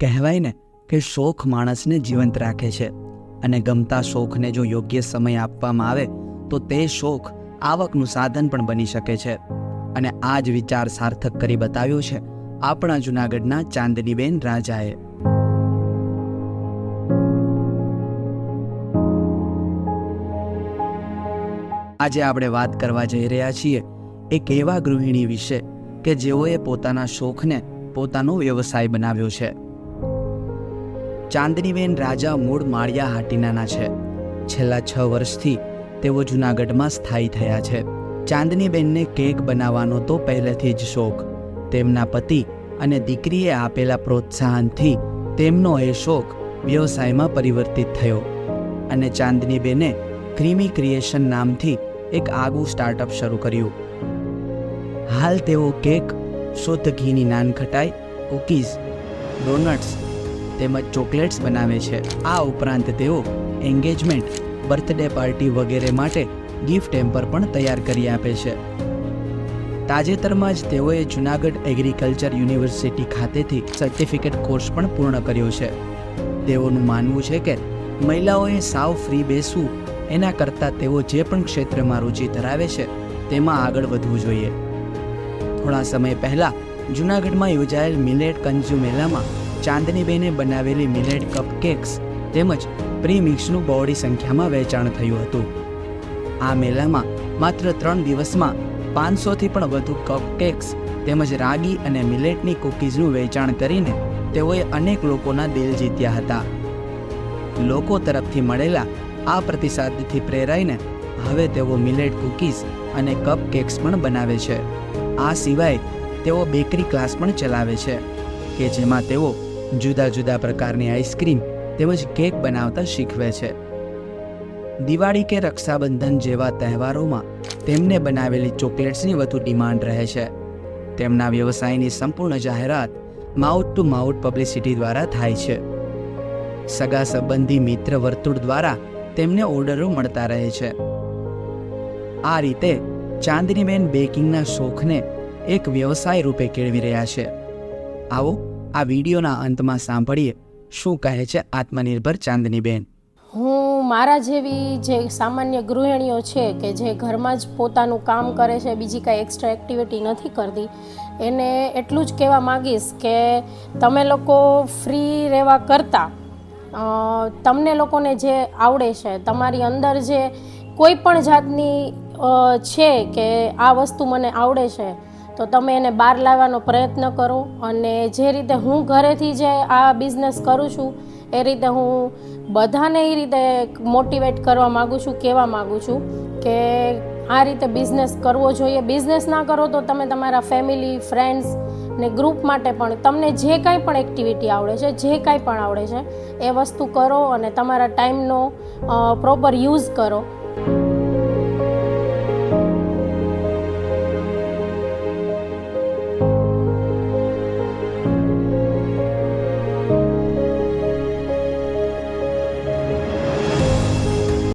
કહેવાય ને કે શોખ માણસને જીવંત રાખે છે. અને ગમતા શોખને જો યોગ્ય સમય આપવામાં આવે, તો તે શોખ આવકનું સાધન પણ બની શકે છે. અને આ જ વિચાર સાર્થક કરી બતાવ્યો છે આપણા જૂનાગઢના ચાંદનીબેન રાજાએ. આજે આપણે વાત કરવા જઈ રહ્યા છીએ એક એવા ગૃહિણી વિશે કે જેઓએ પોતાના શોખને પોતાનો વ્યવસાય બનાવ્યો છે. ચાંદનીબેન રાજા મૂળ માળિયા હાટીનાના છે. છેલ્લા છ વર્ષથી તેઓ જૂનાગઢમાં સ્થાયી થયા છે. ચાંદનીબેનને કેક બનાવવાનો તો પહેલેથી જ શોખ. તેમના પતિ અને દીકરીએ આપેલા પ્રોત્સાહનથી તેમનો એ શોખ વ્યવસાયમાં પરિવર્તિત થયો અને ચાંદનીબેને ક્રીમી ક્રિએશન નામથી એક આગવું સ્ટાર્ટઅપ શરૂ કર્યું. હાલ તેઓ કેક, શુદ્ધ ઘીની નાનખટાઈ, કૂકીઝ, ડોનટ્સ તેમજ ચોકલેટ્સ બનાવે છે. આ ઉપરાંત તેઓ એન્ગેજમેન્ટ બર્થડે પાર્ટી વગેરે માટે ગિફ્ટ ટેમ્પર પણ તૈયાર કરી આપે છે. તાજેતરમાં જ તેઓએ જુનાગઢ એગ્રીકલ્ચર યુનિવર્સિટી ખાતેથી સર્ટિફિકેટ કોર્સ પણ પૂર્ણ કર્યો છે. તેઓનું માનવું છે કે મહિલાઓએ સાવ ફ્રી બેસવું, એના કરતાં તેઓ જે પણ ક્ષેત્રમાં રુચિ ધરાવે છે, તેમાં આગળ વધવું જોઈએ. થોડા સમય પહેલાં જૂનાગઢમાં યોજાયેલ મિલેટ કંજુ મેળામાં ચાંદનીબેને બનાવેલી મિલેટ કપ કેક્સ તેમજ પ્રી મિક્સનું બહોળી સંખ્યામાં વેચાણ થયું હતું. આ મેળામાં માત્ર ત્રણ દિવસમાં પાંચસોથી પણ વધુ કપ કેક્સ તેમજ રાગી અને મિલેટની કૂકીઝનું વેચાણ કરીને તેઓએ અનેક લોકોના દિલ જીત્યા હતા. લોકો તરફથી મળેલા આ પ્રતિસાદથી પ્રેરાઈને હવે તેઓ મિલેટ કૂકીઝ અને કપ કેક્સ પણ બનાવે છે. આ સિવાય તેઓ બેકરી ક્લાસ પણ ચલાવે છે, કે જેમાં તેઓ જુદા જુદા પ્રકારની આઈસ્ક્રીમ તેમજ કેક બનાવતા શીખવે છે. દિવાળી કે રક્ષાબંધન જેવા તહેવારોમાં તેમને બનાવેલી ચોકલેટ્સની વધુ ડિમાન્ડ રહે છે. તેમના વ્યવસાયની સંપૂર્ણ જાહેરાત માઉથ ટુ માઉથ પબ્લિસિટી દ્વારા થાય છે. સગા સંબંધી મિત્ર વર્તુળ દ્વારા તેમને ઓર્ડરો મળતા રહે છે. આ રીતે ચાંદનીબેન બેકિંગના શોખને એક વ્યવસાય રૂપે કેળવી રહ્યા છે. આવો આ વિડીયોના અંતમાં સાંભળીએ શું કહે છે આત્મનિર્ભર ચાંદનીબેન? હું મારા જેવી જે સામાન્ય ગૃહિણીઓ છે કે જે ઘરમાં જ પોતાનું કામ કરે છે, બીજી કાંઈ એક્સ્ટ્રા એક્ટિવિટી નથી કરતી, એને એટલું જ કહેવા માગીશ કે તમે લોકો ફ્રી રહેવા કરતાં તમને લોકોને જે આવડે છે, તમારી અંદર જે કોઈ પણ જાતની છે કે આ વસ્તુ મને આવડે છે તો તમે એને બહાર લાવવાનો પ્રયત્ન કરો અને જે રીતે હું ઘરેથી જે આ બિઝનેસ કરું છું, એ રીતે હું બધાને એ રીતે મોટિવેટ કરવા માગું છું, કહેવા માગું છું કે આ રીતે બિઝનેસ કરવો જોઈએ. બિઝનેસ ના કરો તો તમે તમારા ફેમિલી ફ્રેન્ડ્સ ને ગ્રુપ માટે પણ તમને જે કાંઈ પણ એક્ટિવિટી આવડે છે, જે કાંઈ પણ આવડે છે, એ વસ્તુ કરો અને તમારા ટાઈમનો પ્રોપર યુઝ કરો.